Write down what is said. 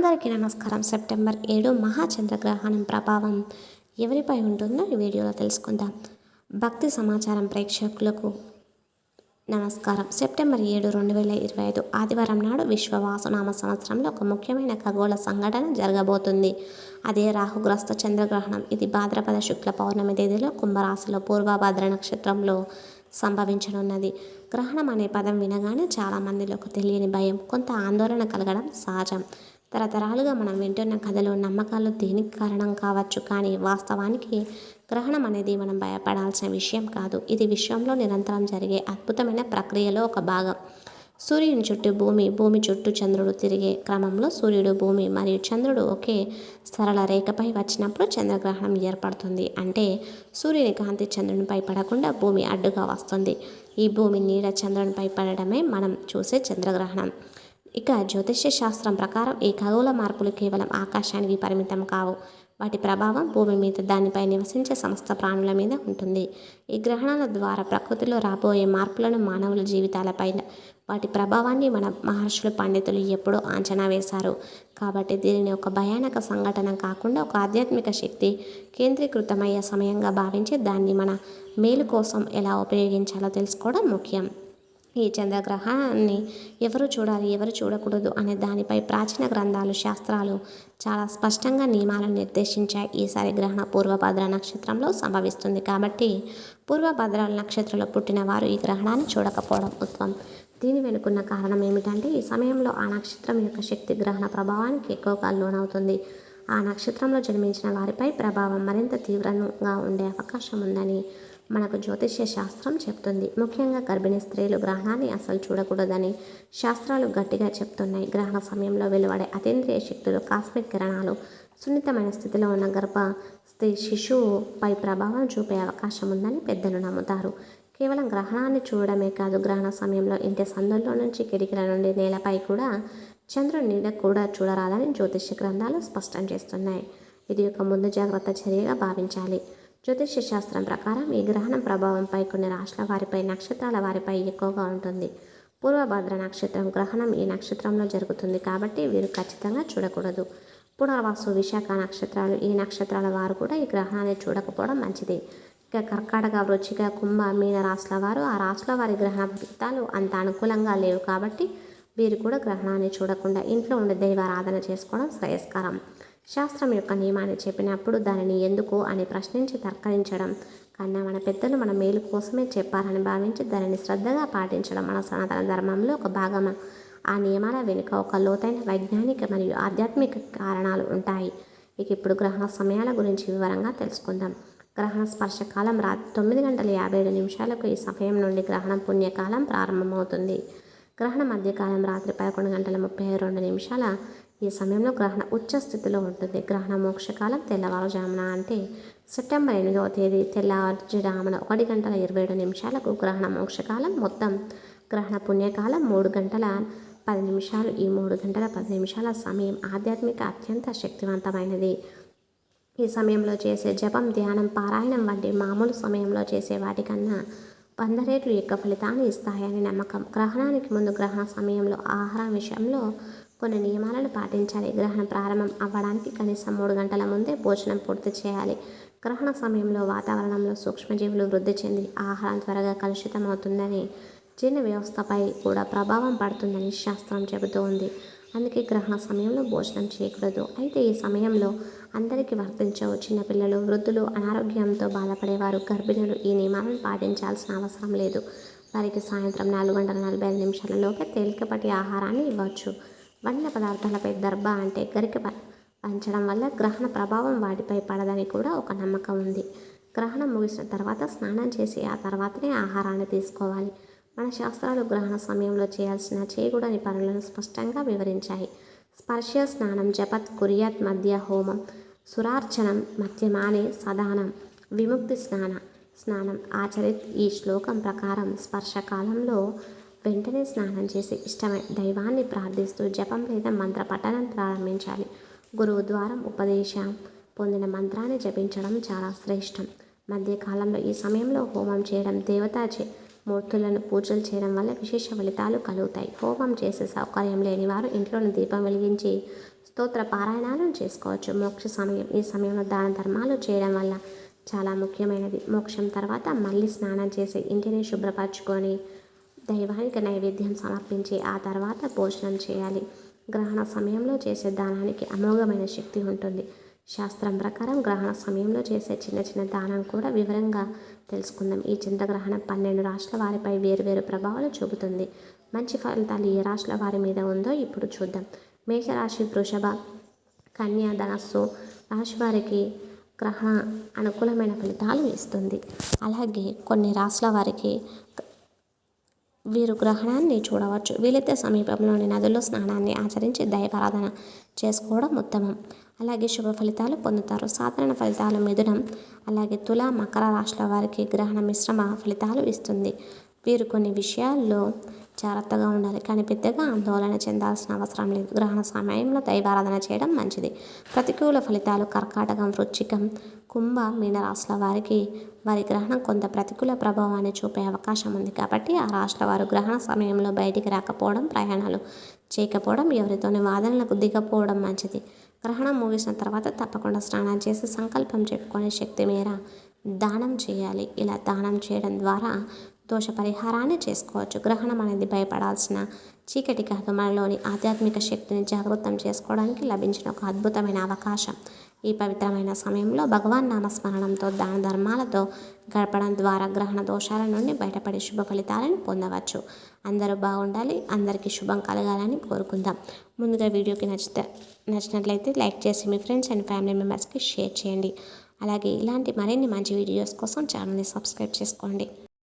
అందరికీ నమస్కారం. సెప్టెంబర్ ఏడు మహాచంద్రగ్రహణం ప్రభావం ఎవరిపై ఉంటుందో ఈ వీడియోలో తెలుసుకుందాం. భక్తి సమాచారం ప్రేక్షకులకు నమస్కారం. సెప్టెంబర్ ఏడు రెండు వేల ఇరవై ఐదు ఆదివారం నాడు విశ్వవాసునామ సంవత్సరంలో ఒక ముఖ్యమైన ఖగోళ సంఘటన జరగబోతుంది. అదే రాహుగ్రస్త చంద్రగ్రహణం. ఇది భాద్రపద శుక్ల పౌర్ణమి తేదీలో కుంభరాశిలో పూర్వభద్ర నక్షత్రంలో సంభవించనున్నది. గ్రహణం అనే పదం వినగానే చాలామందిలోకి తెలియని భయం కొంత ఆందోళన కలగడం సహజం. తరతరాలుగా మనం వింటున్న కథలు నమ్మకాలు దేనికి కారణం కావచ్చు కానీ వాస్తవానికి గ్రహణం అనేది మనం భయపడాల్సిన విషయం కాదు. ఇది విశ్వంలో నిరంతరం జరిగే అద్భుతమైన ప్రక్రియలో ఒక భాగం. సూర్యుని చుట్టూ భూమి భూమి చుట్టూ చంద్రుడు తిరిగే క్రమంలో సూర్యుడు భూమి మరియు చంద్రుడు ఒకే సరళ రేఖపై వచ్చినప్పుడు చంద్రగ్రహణం ఏర్పడుతుంది. అంటే సూర్యుని కాంతి చంద్రునిపై పడకుండా భూమి అడ్డుగా వస్తుంది. ఈ భూమి నీడ చంద్రునిపై పడడమే మనం చూసే చంద్రగ్రహణం. ఇక జ్యోతిష్య శాస్త్రం ప్రకారం ఈ ఖగోళ మార్పులు కేవలం ఆకాశానికి పరిమితం కావు. వాటి ప్రభావం భూమి మీద దానిపై నివసించే సమస్త ప్రాణుల మీద ఉంటుంది. ఈ గ్రహణాల ద్వారా ప్రకృతిలో రాబోయే మార్పులను మానవుల జీవితాలపై వాటి ప్రభావాన్ని మన మహర్షులు పండితులు ఎప్పుడూ అంచనా వేశారు. కాబట్టి దీనిని ఒక భయానక సంఘటన కాకుండా ఒక ఆధ్యాత్మిక శక్తి కేంద్రీకృతమయ్యే సమయంగా భావించి దాన్ని మన మేలు కోసం ఎలా ఉపయోగించాలో తెలుసుకోవడం ముఖ్యం. ఈ చంద్రగ్రహణాన్ని ఎవరు చూడాలి ఎవరు చూడకూడదు అనే దానిపై ప్రాచీన గ్రంథాలు శాస్త్రాలు చాలా స్పష్టంగా నియమాలను నిర్దేశించాయి. ఈసారి గ్రహణ పూర్వభద్ర నక్షత్రంలో సంభవిస్తుంది కాబట్టి పూర్వభద్ర నక్షత్రంలో పుట్టిన వారు ఈ గ్రహణాన్ని చూడకపోవడం ఉత్తమం. దీని వెనుకున్న కారణం ఏమిటంటే ఈ సమయంలో ఆ నక్షత్రం యొక్క శక్తి గ్రహణ ప్రభావానికి ఎక్కువగా లోనవుతుంది. ఆ నక్షత్రంలో జన్మించిన వారిపై ప్రభావం మరింత తీవ్రంగా ఉండే అవకాశం ఉందని మనకు జ్యోతిష్య శాస్త్రం చెప్తుంది. ముఖ్యంగా గర్భిణీ స్త్రీలు గ్రహణాన్ని అసలు చూడకూడదని శాస్త్రాలు గట్టిగా చెప్తున్నాయి. గ్రహణ సమయంలో వెలువడే అతీంద్రియ శక్తులు కాస్మిక్ కిరణాలు సున్నితమైన స్థితిలో ఉన్న గర్భ స్త్రీ శిశువుపై ప్రభావం చూపే అవకాశం ఉందని పెద్దలు నమ్ముతారు. కేవలం గ్రహణాన్ని చూడడమే కాదు గ్రహణ సమయంలో ఇంటి సందుల్లో నుంచి కిటికీల నుండి నేలపై కూడా చంద్రుని నీడ కూడా చూడరాదని జ్యోతిష్య గ్రంథాలు స్పష్టం చేస్తున్నాయి. ఇది ఒక ముందు జాగ్రత్త చర్యగా భావించాలి. జ్యోతిష్య శాస్త్రం ప్రకారం ఈ గ్రహణం ప్రభావంపై కొన్ని రాష్ట్రాల వారిపై నక్షత్రాల వారిపై ఎక్కువగా ఉంటుంది. పూర్వభద్ర నక్షత్రం గ్రహణం ఈ నక్షత్రంలో జరుగుతుంది కాబట్టి వీరు ఖచ్చితంగా చూడకూడదు. పునర్వాసు విశాఖ నక్షత్రాలు ఈ నక్షత్రాల వారు కూడా ఈ గ్రహణాన్ని చూడకపోవడం మంచిది. ఇక కర్కాటక వృచ్చిక కుంభ మీన రాశుల వారు ఆ రాశుల వారి గ్రహణ ఫలితాలు అంత అనుకూలంగా లేవు కాబట్టి వీరు కూడా గ్రహణాన్ని చూడకుండా ఇంట్లో ఉండే దైవారాధన చేసుకోవడం శ్రేయస్కరం. శాస్త్రం యొక్క నియమాన్ని చెప్పినప్పుడు దానిని ఎందుకు అని ప్రశ్నించి తర్కరించడం. కన్నా మన పెద్దలు మన మేలు కోసమే చెప్పారని భావించి దానిని శ్రద్ధగా పాటించడం మన సనాతన ధర్మంలో ఒక భాగం ఆ నియమాల వెనుక ఒక లోతైన వైజ్ఞానిక మరియు ఆధ్యాత్మిక కారణాలు ఉంటాయి. ఇక ఇప్పుడు గ్రహణ సమయాల గురించి వివరంగా తెలుసుకుందాం. గ్రహణ స్పర్శకాలం రాత్రి తొమ్మిది గంటల యాభై ఏడు నిమిషాలకు ఈ సమయం నుండి గ్రహణం పుణ్యకాలం ప్రారంభమవుతుంది. గ్రహణ మధ్యకాలం రాత్రి పదకొండు గంటల ముప్పై రెండు నిమిషాల ఈ సమయంలో గ్రహణ ఉచ్చ స్థితిలో ఉంటుంది. గ్రహణ మోక్షకాలం తెల్లవారుజామున అంటే సెప్టెంబర్ ఎనిమిదవ తేదీ తెల్లవారుజామున ఒకటి గంటల ఇరవై ఏడు నిమిషాలకు గ్రహణ మోక్షకాలం మొత్తం గ్రహణ పుణ్యకాలం మూడు గంటల పది నిమిషాలు. ఈ మూడు గంటల పది నిమిషాల సమయం ఆధ్యాత్మిక అత్యంత శక్తివంతమైనది. ఈ సమయంలో చేసే జపం ధ్యానం పారాయణం వంటి మామూలు సమయంలో చేసే వాటికన్నా వంద రేట్లు ఎక్కువ ఫలితాన్ని ఇస్తాయని నమ్మకం. గ్రహణానికి ముందు గ్రహణ సమయంలో ఆహారం విషయంలో కొన్ని నియమాలను పాటించాలి. గ్రహణం ప్రారంభం అవ్వడానికి కనీసం మూడు గంటల ముందే భోజనం పూర్తి చేయాలి. గ్రహణ సమయంలో వాతావరణంలో సూక్ష్మజీవులు వృద్ధి చెంది ఆహారం త్వరగా కలుషితం అవుతుందని జీర్ణ వ్యవస్థపై కూడా ప్రభావం పడుతుందని శాస్త్రం చెబుతూ ఉంది. అందుకే గ్రహణ సమయంలో భోజనం చేయకూడదు. అయితే ఈ సమయంలో అందరికీ వర్తించవు. చిన్నపిల్లలు వృద్ధులు అనారోగ్యంతో బాధపడేవారు గర్భిణులు ఈ నియమాలను పాటించాల్సిన అవసరం లేదు. వారికి సాయంత్రం నాలుగు గంటల నలభై ఐదు నిమిషాలలోపే తేలికపాటి ఆహారాన్ని ఇవ్వచ్చు. వండిన పదార్థాలపై దర్భ అంటే గరిక పంచడం వల్ల గ్రహణ ప్రభావం వాటిపై పడదని కూడా ఒక నమ్మకం ఉంది. గ్రహణం ముగిసిన తర్వాత స్నానం చేసి ఆ తర్వాతనే ఆహారాన్ని తీసుకోవాలి. మన శాస్త్రాలు గ్రహణ సమయంలో చేయాల్సిన చేయకూడని పనులను స్పష్టంగా వివరించాయి. స్పర్శ స్నానం జపత్ కురియత్ మధ్య హోమం సురార్చనం మధ్యమానే సదానం విముక్తి స్నాన స్నానం ఆచరిత్ ఈ శ్లోకం ప్రకారం స్పర్శకాలంలో వెంటనే స్నానం చేసి ఇష్టమైన దైవాన్ని ప్రార్థిస్తూ జపం లేదా మంత్ర పఠనం ప్రారంభించాలి. గురువు ద్వారా ఉపదేశం పొందిన మంత్రాన్ని జపించడం చాలా శ్రేష్టం. మధ్యకాలంలో ఈ సమయంలో హోమం చేయడం దేవతా చే మూర్తులను పూజలు చేయడం వల్ల విశేష ఫలితాలు కలుగుతాయి. హోమం చేసే సౌకర్యం లేని వారు ఇంట్లోని దీపం వెలిగించి స్తోత్ర పారాయణాలను చేసుకోవచ్చు. మోక్ష సమయం ఈ సమయంలో దాన ధర్మాలు చేయడం వల్ల చాలా ముఖ్యమైనది. మోక్షం తర్వాత మళ్ళీ స్నానం చేసి ఇంటిని శుభ్రపరచుకొని దైవానికి నైవేద్యం సమర్పించి ఆ తర్వాత భోజనం చేయాలి. గ్రహణ సమయంలో చేసే దానానికి అమోఘమైన శక్తి ఉంటుంది. శాస్త్రం ప్రకారం గ్రహణ సమయంలో చేసే చిన్న చిన్న దానం కూడా వివరంగా తెలుసుకుందాం. ఈ చంద్రగ్రహణం పన్నెండు రాష్ట్రాల వారిపై వేరువేరు ప్రభావాలు చూపుతుంది. మంచి ఫలితాలు ఏ రాష్ట్రాల వారి మీద ఉందో ఇప్పుడు చూద్దాం. మేషరాశి వృషభ కన్యా ధనస్సు రాశి వారికి గ్రహణ అనుకూలమైన ఫలితాలు ఇస్తుంది. అలాగే కొన్ని రాష్ట్రాల వారికి వీరు గ్రహణాన్ని చూడవచ్చు. వీలైతే సమీపంలోని నదుల్లో స్నానాన్ని ఆచరించి దైవారాధన చేసుకోవడం ఉత్తమం. అలాగే శుభ ఫలితాలు పొందుతారు. సాధారణ ఫలితాలు మిథునం అలాగే తుల మకర రాశుల వారికి గ్రహణ మిశ్రమ ఫలితాలు ఇస్తుంది. వీరు కొన్ని విషయాల్లో జాగ్రత్తగా ఉండాలి. కానీ పెద్దగా ఆందోళన చెందాల్సిన అవసరం లేదు. గ్రహణ సమయంలో దైవారాధన చేయడం మంచిది. ప్రతికూల ఫలితాలు కర్కాటకం వృచ్చికం కుంభ మీనరాశుల వారికి వారి గ్రహణం కొంత ప్రతికూల ప్రభావాన్ని చూపే అవకాశం ఉంది. కాబట్టి ఆ రాశుల వారు గ్రహణ సమయంలో బయటికి రాకపోవడం ప్రయాణాలు చేయకపోవడం ఎవరితోని వాదనలకు దిగపోవడం మంచిది. గ్రహణం ముగిసిన తర్వాత తప్పకుండా స్నానం చేసి సంకల్పం చెప్పుకునే శక్తి మేర దానం చేయాలి. ఇలా దానం చేయడం ద్వారా దోష పరిహారాన్ని చేసుకోవచ్చు. గ్రహణం అనేది భయపడాల్సిన చీకటి కాదు మనలోని ఆధ్యాత్మిక శక్తిని జాగృతం చేసుకోవడానికి లభించిన ఒక అద్భుతమైన అవకాశం. ఈ పవిత్రమైన సమయంలో భగవాన్ నామస్మరణంతో దాన ధర్మాలతో గడపడం ద్వారా గ్రహణ దోషాల నుండి బయటపడి శుభ ఫలితాలను పొందవచ్చు. అందరూ బాగుండాలి. అందరికీ శుభం కలగాలని కోరుకుందాం. ముందుగా వీడియోకి నచ్చితే నచ్చినట్లయితే లైక్ చేసి మీ ఫ్రెండ్స్ అండ్ ఫ్యామిలీ మెంబర్స్కి షేర్ చేయండి. అలాగే ఇలాంటి మరిన్ని మంచి వీడియోస్ కోసం ఛానల్ని సబ్స్క్రైబ్ చేసుకోండి.